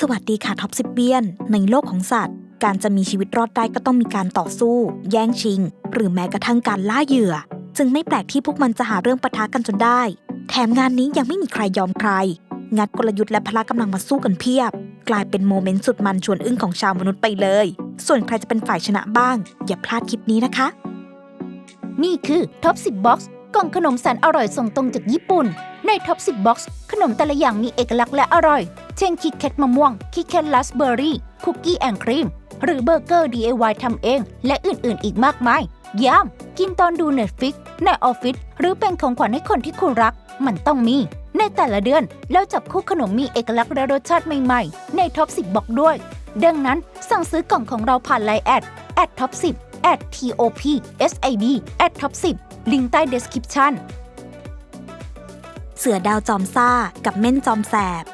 สวัสดีค่ะท็อปสิบเบียน ในโลกของสัตว์ การจะมีชีวิตรอดได้ก็ต้องมีการต่อสู้ แย่งชิง หรือแม้กระทั่งการล่าเหยื่อ จึงไม่แปลกที่พวกมันจะหาเรื่องปะทะกันจนได้ แถมงานนี้ยังไม่มีใครยอมใคร งัดกลยุทธ์และพละกำลังมาสู้กันเพียบ กลายเป็นโมเมนต์สุดมันชวนอึ้งของชาวมนุษย์ไปเลย ส่วนใครจะเป็นฝ่ายชนะบ้าง อย่าพลาดคลิปนี้นะคะ นี่คือท็อป10บ็อกซ์กล่องขนมแสนอร่อยส่งตรงจากญี่ปุ่น ในท็อป 10 บ็อกซ์ขนมแต่ละอย่างมีเอกลักษณ์และอร่อย เช่นคิกแคทมะม่วงคิกแคทราสเบอร์รี่คุกกี้แอนด์ครีม หรือเบอร์เกอร์ DIY ทำเอง และอื่นๆ อีกมากมาย ย้ำกินตอนดูเน็ตฟิกในออฟฟิศหรือเป็นของขวัญให้คนที่คุณรัก มันต้องมี ในแต่ละเดือนแล้วจับคู่ขนมมีเอกลักษณ์และรสชาติใหม่ๆ ในท็อป 10บอกด้วย ดังนั้นสั่งซื้อกล่องของเราผ่านไลน์แอดแอดท็อป10แอด TOP SIB แอดท็อป10 ลิงก์ใต้ description เสือดาวจอมซ่ากับเม่นจอมแสบ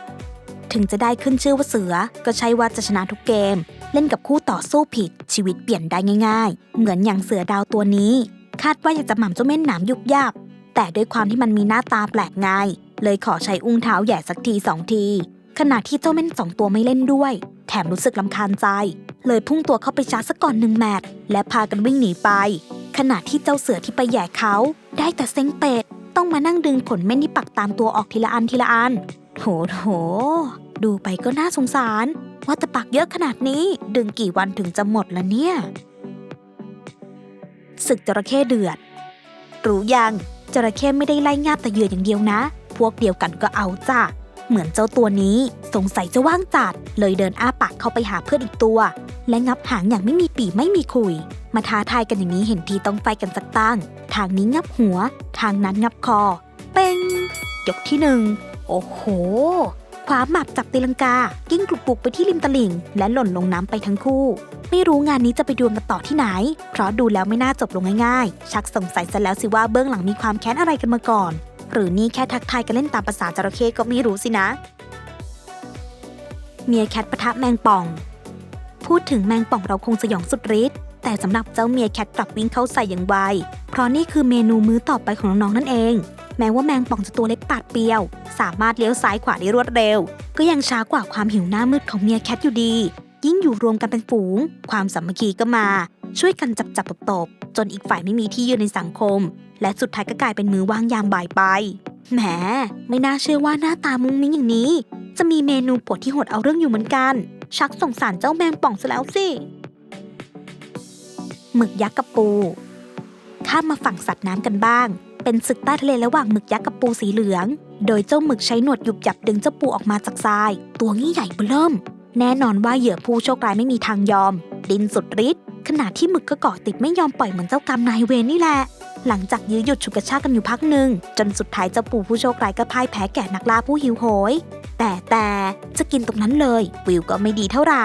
ถึงจะได้ขึ้นชื่อว่าเสือก็ใช่ว่าจะชนะทุกเกม เล่นกับคู่ต่อสู้ผิด ชีวิตเปลี่ยนได้ง่าย ๆ เหมือนอย่างเสือดาวตัวนี้ คาดว่าอยากจะหม่ำเจ้าเม่นหนามยุบยับ แต่ด้วยความที่มันมีหน้าตาแปลกไงเลยขอใช้อุ้งเท้าแหย่สักทีสองทีขณะที่เจ้าเม่นสองตัวไม่เล่นด้วย แถมรู้สึกลำคาญใจ เลยพุ่งตัวเข้าไปชาร์จซะก่อนหนึ่งแมตช์และพากันวิ่งหนีไป ขณะที่เจ้าเสือที่ไปแย่เขา ได้แต่เซ็งเป็ด ต้องมานั่งดึงขนเม่นที่ปักตามตัวออกทีละอันทีละอัน โถโถดูไปก็น่าสงสาร ว่าแต่ปักเยอะขนาดนี้ ดึงกี่วันถึงจะหมดละเนี่ยศึกจระเข้เดือด รู้ยังจระเข้ไม่ได้ไล่งาบแต่เหยื่ออย่างเดียวนะ พวกเดียวกันก็เอาจ้ะเหมือนเจ้าตัวนี้สงสัยจะว่างจัด เลยเดินอ้าปากเข้าไปหาเพื่อนอีกตัว และงับหางอย่างไม่มีปีไม่มีขุย มาท้าทายกันอย่างนี้เห็นทีต้องไฟกันสักตั้ง ทางนี้งับหัว ทางนั้นงับคอ เป้งยกที่หนึ่ง โอ้โหขวาหมับจับตีลังกา กิ้งกลุกปุกไปที่ริมตลิ่ง และหล่นลงน้ำไปทั้งคู่ ไม่รู้งานนี้จะไปดวลกันต่อที่ไหน เพราะดูแล้วไม่น่าจบลงง่ายๆ ชักสงสัยซะแล้วสิว่าเบื้องหลังมีความแค้นอะไรกันมาก่อน หรือนี่แค่ทักทายกันเล่นตามภาษาจระเข้ก็ไม่รู้สินะ เมียแคทปะทะแมงป่อง พูดถึงแมงป่องเราคงสยองสุดฤทธิ์ แต่สำหรับเจ้าเมียแคทกลับวิ่งเข้าใส่อย่างไว เพราะนี่คือเมนูมื้อต่อไปของน้องๆนั่นเอง แม้ว่าแมงป่องจะตัวเล็กปาดเปรียว สามารถเลี้ยวซ้ายขวาได้รวดเร็ว ก็ยังช้ากว่าความหิวหน้ามืดของเมียแคทอยู่ดี ยิ่งอยู่รวมกันเป็นฝูง ความสามัคคีก็มา ช่วยกันจับจับตบตบจนอีกฝ่ายไม่มีที่ยืนในสังคม และสุดท้ายก็กลายเป็นมือว่างยามบ่ายไป แหม ไม่น่าเชื่อว่าหน้าตามุ้งมิ้งอย่างนี้ จะมีเมนูโปรดที่โหดเอาเรื่องอยู่เหมือนกัน ชักสงสารเจ้าแมงป่องซะแล้วสิ หมึกยักษ์กับปู ข้ามมาฝั่งสัตว์น้ำกันบ้าง เป็นศึกใต้ทะเลระหว่างหมึกยักษ์กับปูสีเหลือง โดยเจ้าหมึกใช้หนวดหยุบหยับดึงเจ้าปูออกมาจากทราย ตัวงี้ใหญ่เบ้อเริ่ม แน่นอนว่าเหยื่อผู้โชคร้ายไม่มีทางยอม ดินสุดฤทธิ์ขณะที่หมึกก็เกาะติดไม่ยอมปล่อยเหมือนเจ้ากรรมนายเวรนี่แหละ หลังจากยื้อหยุดฉุกกระชากกันอยู่พักหนึ่ง จนสุดท้ายเจ้าปูผู้โชคร้ายก็พ่ายแพ้แก่นักล่าผู้หิวโหย แต่แต่จะกินตรงนั้นเลย วิวก็ไม่ดีเท่าไหร่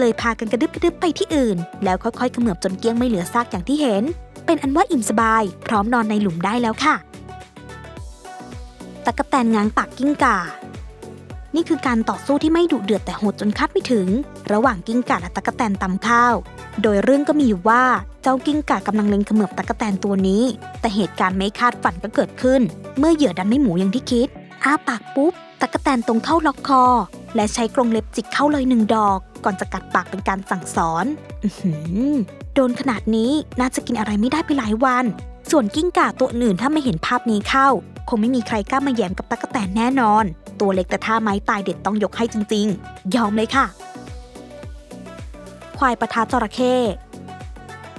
เลยพากันกระดึบกระดึบไปที่อื่น แล้วค่อยๆเขมือบจนเกลี้ยงไม่เหลือซากอย่างที่เห็น เป็นอันว่าอิ่มสบาย พร้อมนอนในหลุมได้แล้วค่ะตะกะแตนง้างปากกิ้งก่า นี่คือการต่อสู้ที่ไม่ดุเดือดแต่โหดจนคาดไม่ถึง ระหว่างกิ้งก่าและตะกะแตนตำข้าว โดยเรื่องก็มีอยู่ว่าเจ้ากิ้งก่ากำลังเล็งเขมือบตะกะแตนตัวนี้ แต่เหตุการณ์ไม่คาดฝันก็เกิดขึ้น เมื่อเหยื่อดันไม่หมูอย่างที่คิดอ้าปากปุ๊บตะกะแตนตรงเข้าล็อกคอ และใช้กรงเล็บจิกเข้าเลยหนึ่งดอก ก่อนจะกัดปากเป็นการสั่งสอนอโดนขนาดนี้น่าจะกินอะไรไม่ได้ไปหลายวัน ส่วนกิ้งก่าตัวอื่นถ้าไม่เห็นภาพนี้เข้า คงไม่มีใครกล้ามาแย้มกับตะกะแตนแน่นอน ตัวเล็กแต่ท่าไม้ตายเด็ดต้องยกให้จริง ๆ ยอมเลยค่ะ ควายปะทะจระเข้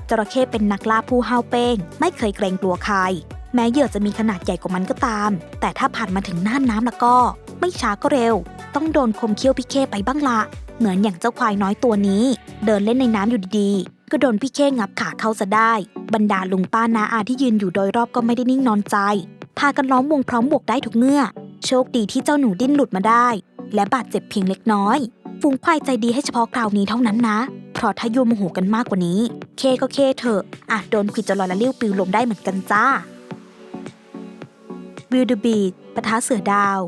จระเข้เป็นนักล่าผู้ห้าวเป้ง ไม่เคยเกรงกลัวใคร แม้เหยื่อจะมีขนาดใหญ่กว่ามันก็ตาม แต่ถ้าผ่านมาถึงน่านน้ำแล้วก็ ไม่ช้าก็เร็ว ต้องโดนคมเขี้ยวพี่เคไปบ้างละ เหมือนอย่างเจ้าควายน้อยตัวนี้ เดินเล่นในน้ำอยู่ดีๆ ก็โดนพี่เคงับขาเข้าซะได้ บรรดาลุงป้านาอาที่ยืนอยู่โดยรอบก็ไม่ได้นิ่งนอนใจ พากันล้อมวงพร้อมบวกได้ทุกเมื่อ โชคดีที่เจ้าหนูดิ้นหลุดมาได้ และบาดเจ็บเพียงเล็กน้อย ฝูงควายใจดีให้เฉพาะคราวนี้เท่านั้นนะ เพราะถ้ายุ่มโมโหกันมากกว่านี้ เคก็เคเถอะอาจโดนขวิดจะลอยละเลี้ยวปิวลมได้เหมือนกันจ้าวิลเดบีดปะทะเสือดาว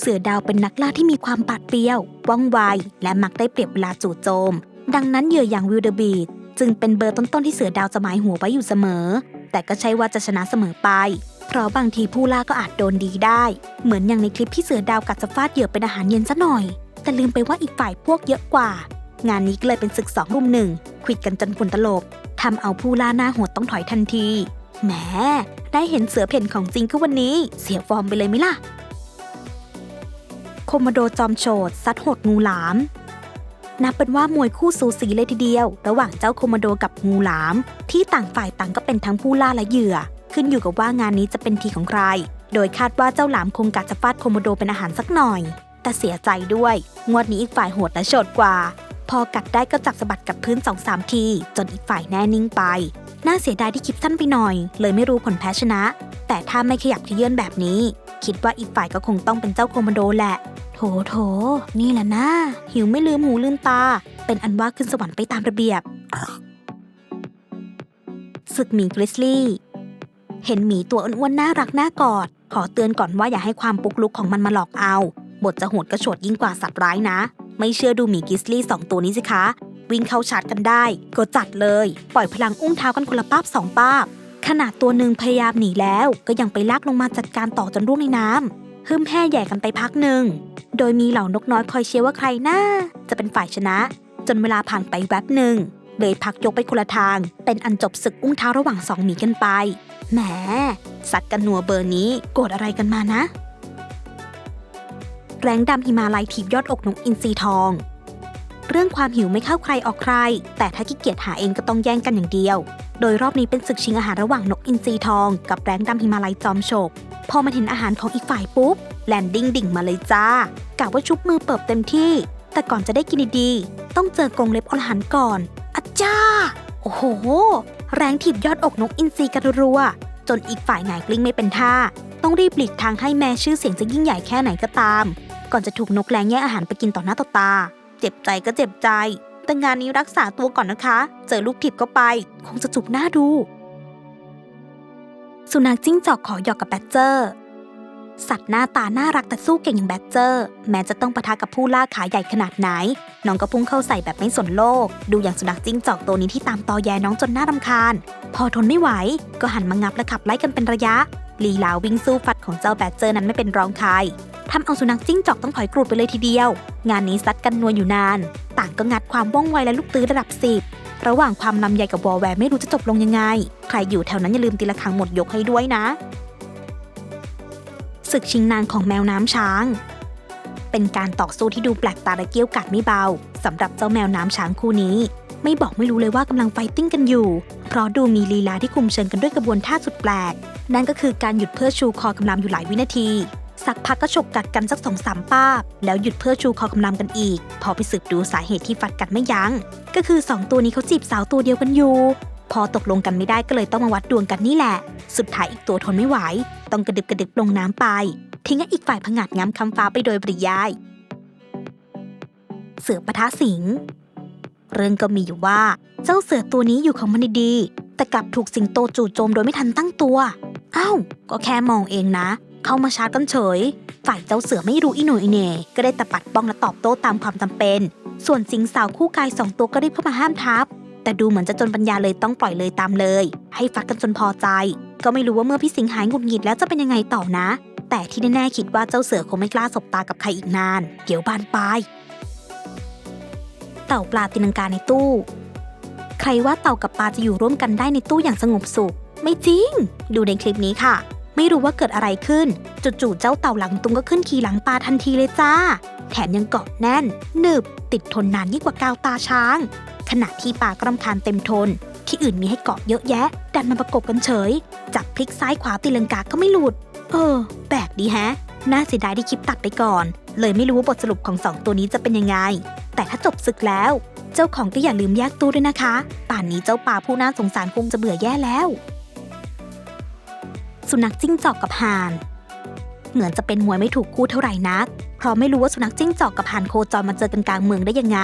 เสือดาวเป็นนักล่าที่มีความปาดเปรี้ยว ว่องไว และมักได้เปรียบเวลาจู่โจม ดังนั้นเหยื่ออย่างวิลเดอร์บีดจึงเป็นเบอร์ต้นๆที่เสือดาวจะหมายหัวไว้อยู่เสมอ แต่ก็ใช่ว่าจะชนะเสมอไป เพราะบางทีผู้ล่าก็อาจโดนดีได้ เหมือนอย่างในคลิปที่เสือดาวกัดจะฟาดเหยื่อเป็นอาหารเย็นซะหน่อย แต่ลืมไปว่าอีกฝ่ายพวกเยอะกว่า งานนี้ก็เลยเป็นศึกสองรุมหนึ่งควิดกันจนฝุ่นตลบทำเอาผู้ล่าหน้าโหดต้องถอยทันทีแหมได้เห็นเสือเพ่นของจริงก็วันนี้ เสียฟอร์มไปเลยไหมล่ะ โคโมโดจอมโฉดซัดหดงูหลาม นับเป็นว่ามวยคู่สูสีเลยทีเดียว ระหว่างเจ้าโคมโดกับงูหลาม ที่ต่างฝ่ายต่างก็เป็นทั้งผู้ล่าและเหยื่อ ขึ้นอยู่กับว่างานนี้จะเป็นทีของใคร โดยคาดว่าเจ้าหลามคงกะจะฟาดโคมโดเป็นอาหารสักหน่อย แต่เสียใจด้วย งวดนี้อีกฝ่ายโหดและโฉดกว่า พอกัดได้ก็จับสะบัดกับพื้นสองสามที จนอีกฝ่ายแน่นิ่งไปน่าเสียดายที่คลิปสั้นไปหน่อย เลยไม่รู้ผลแพ้ชนะ แต่ถ้าไม่ขยับขยื่นแบบนี้ คิดว่าอีกฝ่ายก็คงต้องเป็นเจ้าโคมโดแหละ โถโถ นี่แหละนะ หิวไม่ลืมหูลืมตา เป็นอันว่าขึ้นสวรรค์ไปตามระเบียบ ศึกหมีกริซลี่ เห็นหมีตัวอ้วนๆน่ารักน่ากอด ขอเตือนก่อนว่าอย่าให้ความปุกลุกของมันมาหลอกเอา บทจะโหดกระโฉดยิ่งกว่าสัตว์ร้ายนะ ไม่เชื่อดูหมีกริซลี่สองตัวนี้สิคะ วิ่งเข้าชาร์จกันได้ ก็จัดเลย ปล่อยพลังอุ้งเท้ากันคนละป้าบสองป้าบขนาดตัวหนึ่งพยายามหนีแล้ว ก็ยังไปลากลงมาจัดการต่อจนร่วงในน้ำ ฮึมแห่แย่กันไปพักหนึ่ง โดยมีเหล่านกน้อยคอยเชียร์ว่าใครน่าจะเป็นฝ่ายชนะ จนเวลาผ่านไปแวบหนึ่งเลยพักยกไปคนละทาง เป็นอันจบศึกอุ้งเท้าระหว่างสองหมีกันไปแหมสัตว์กันนัวเบอร์นี้โกรธอะไรกันมานะ แรงดำหิมาลัยถีบยอดอกนกอินทรีทอง เรื่องความหิวไม่เข้าใครออกใคร แต่ถ้าขี้เกียจหาเองก็ต้องแย่งกันอย่างเดียว โดยรอบนี้เป็นศึกชิงอาหารระหว่างนกอินทรีทอง กับแรงดำหิมาลัยจอมโฉก พอมันเห็นอาหารของอีกฝ่ายปุ๊บ แลนดิ้งดิ่งมาเลยจ้ากะว่าชุบมือเปิบเต็มที่ แต่ก่อนจะได้กินดีๆ ต้องเจอกรงเล็บอรหันก่อนอาจ้า โอ้โห แรงถีบยอดอกนกอินทรีกันรัว จนอีกฝ่ายหงายกลิ้งไม่เป็นท่า ต้องรีบหลีกทางให้แม้ชื่อเสียงจะยิ่งใหญ่แค่ไหนก็ตาม ก่อนจะถูกนกแรงแย่งอาหารไปกินต่อหน้าต่อตา เจ็บใจก็เจ็บใจ แต่งานนี้รักษาตัวก่อนนะคะ เจอลูกถิบก็ไป คงจะจุกหน้าดู สุนัขจิ้งจอกขอหยอกกับแบดเจอร์ สัตว์หน้าตาน่ารักแต่สู้เก่งอย่างแบดเจอร์ แม้จะต้องปะทะกับผู้ล่าขาใหญ่ขนาดไหน น้องก็พุ่งเข้าใส่แบบไม่สนโลก ดูอย่างสุนัขจิ้งจอกตัวนี้ที่ตามตอแยน้องจนน่ารำคาญ พอทนไม่ไหว ก็หันมางับและขับไล่กันเป็นระยะ ลีลาวิ่งสู้ฟัดของเจ้าแบดเจอร์นั้นไม่เป็นรองใครทำเอาสุนัขจิ้งจอกต้องถอยกรูดไปเลยทีเดียว งานนี้ซัดกันนัวอยู่นาน ต่างก็งัดความว่องไวและลูกตื้อระดับสิบ ระหว่างความลำใหญ่กับวอลแวร์ไม่รู้จะจบลงยังไง ใครอยู่แถวนั้นอย่าลืมตีละครังหมดยกให้ด้วยนะ ศึกชิงนางของแมวน้ำช้าง เป็นการต่อสู้ที่ดูแปลกตาและเกี้ยวกาดไม่เบาสำหรับเจ้าแมวน้ำช้างคู่นี้ ไม่บอกไม่รู้เลยว่ากำลังไฟติ้งกันอยู่ เพราะดูมีลีลาที่คุมเชิงกันด้วยกระบวนท่าสุดแปลก นั่นก็คือการหยุดเพื่อชูคอกำลังอยู่หลายวินาที สักพักก็ฉกกัดกันสักสองสามป้าบ แล้วหยุดเพื่อชูคอกำลังกันอีก พอไปสืบดูสาเหตุที่ฟัดกันไม่ยัง้ง ก็คือสองตัวนี้เขาจีบสาวตัวเดียวกันอยู่ พอตกลงกันไม่ได้ก็เลยต้องมาวัดดวงกันนี่แหละ สุดท้ายอีกตัวทนไม่ไหว ต้องกระดึบกระดึบลงน้ำไป ทิ้งให้อีกฝ่ายผงาดง้ำคำฟ้าไปโดยปริยาย เสือปะทะสิงเรื่องก็มีอยู่ว่า เจ้าเสือตัวนี้อยู่ของมันดีๆแต่กลับถูกสิงโตจู่โจมโดยไม่ทันตั้งตัว อ้าว ก็แค่มองเองนะ เข้ามาชาร์จกันเฉย ฝ่ายเจ้าเสือไม่รู้อีโหนอีเน่ก็ได้แต่ปัดป้องและตอบโต้ตามความจำเป็น ส่วนสิงสาวคู่กายสองตัวก็รีบเข้ามาห้ามทับ แต่ดูเหมือนจะจนปัญญาเลยต้องปล่อยเลยตามเลย ให้ฟัดกันจนพอใจ ก็ไม่รู้ว่าเมื่อพี่สิงหายหงุดหงิดแล้วจะเป็นยังไงต่อนะ แต่ที่แน่ๆคิดว่าเจ้าเสือคงไม่กล้าสบตากับใครอีกนาน เดี๋ยวบานปลายเต่าปลาตีนังกาในตู้ ใครว่าเต่ากับปลาจะอยู่ร่วมกันได้ในตู้อย่างสงบสุข ไม่จริง ดูในคลิปนี้ค่ะ ไม่รู้ว่าเกิดอะไรขึ้น จู่ๆเจ้าเต่าหลังตุงก็ขึ้นขี่หลังปลาทันทีเลยจ้า แถมยังเกาะแน่น หนึบ ติดทนนานยิ่งกว่ากาวตาช้าง ขณะที่ปลากรำคาญเต็มทน ที่อื่นมีให้เกาะเยอะแยะ ดันมาประกบกันเฉย จับพลิกซ้ายขวาตีลังกาก็ไม่หลุด เออแปลกดีแฮะ น่าเสียดายที่คลิปตัดไปก่อน เลยไม่รู้ว่าบทสรุปของสองตัวนี้จะเป็นยังไง แต่ถ้าจบศึกแล้ว เจ้าของก็อย่าลืมแยกตู้ด้วยนะคะ ป่านนี้เจ้าปลาผู้น่าสงสารคงจะเบื่อแย่แล้ว สุนัขจิ้งจอกกับห่าน เหมือนจะเป็นมวยไม่ถูกคู่เท่าไหร่นัก เพราะไม่รู้ว่าสุนัขจิ้งจอกกับห่านโคจรมาเจอกันกลางเมืองได้ยังไง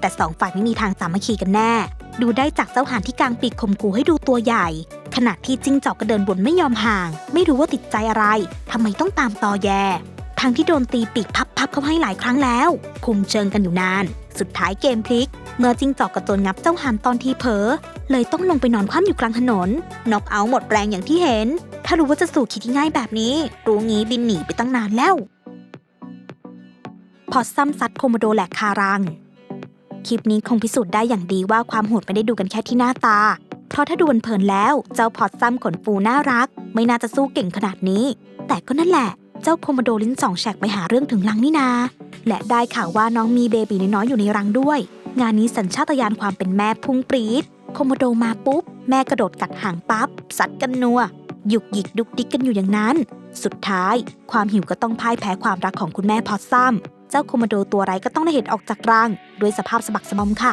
แต่สองฝ่ายไม่มีทางสามัคคีกันแน่ ดูได้จากเจ้าห่านที่กลางปีกข่มขู่ให้ดูตัวใหญ่ ขณะที่จิ้งจอกก็เดินบนไม่ยอมห่าง ไม่รู้ว่าติดใจอะไรทำไมต้องตามตอแยทั้งที่โดนตีปีกพับๆเข้าให้หลายครั้งแล้ว คุมเชิงกันอยู่นาน สุดท้ายเกมพลิก เมื่อจิ้งจอกกระโจนงับเจ้าห่านตอนที่เผลอเลยต้องลงไปนอนคว่ำอยู่กลางถนนน็อกเอาท์หมดแรงอย่างที่เห็น ถ้ารู้ว่าจะสู่คิดง่ายแบบนี้ รู้งี้บินหนีไปตั้งนานแล้ว พอซัมซัดโคโมโดแหลกคารัง คลิปนี้คงพิสูจน์ได้อย่างดีว่าความโหดไม่ได้ดูกันแค่ที่หน้าตา เพราะถ้าดูเพลินแล้ว เจ้าพอซัมขนฟูน่ารัก ไม่น่าจะสู้เก่งขนาดนี้ แต่ก็นั่นแหละ เจ้าโคโมโดลิ้นสองแฉกไปหาเรื่องถึงรังนี่นา และได้ข่าวว่าน้องมีเบบีน้อยอยู่ในรังด้วย งานนี้สัญชาตญาณความเป็นแม่พุ่งปรี๊ดโคโมโดมาปุ๊บ แม่กระโดดกัดหางปั๊บสัดกันนัวหยุกหยิกดุกดิกกันอยู่อย่างนั้น สุดท้าย ความหิวก็ต้องพ่ายแพ้ความรักของคุณแม่พอซัมเจ้าโคโมโดตัวไรก็ต้องได้เห็นออกจากรังด้วยสภาพสะบักสะบอมค่ะ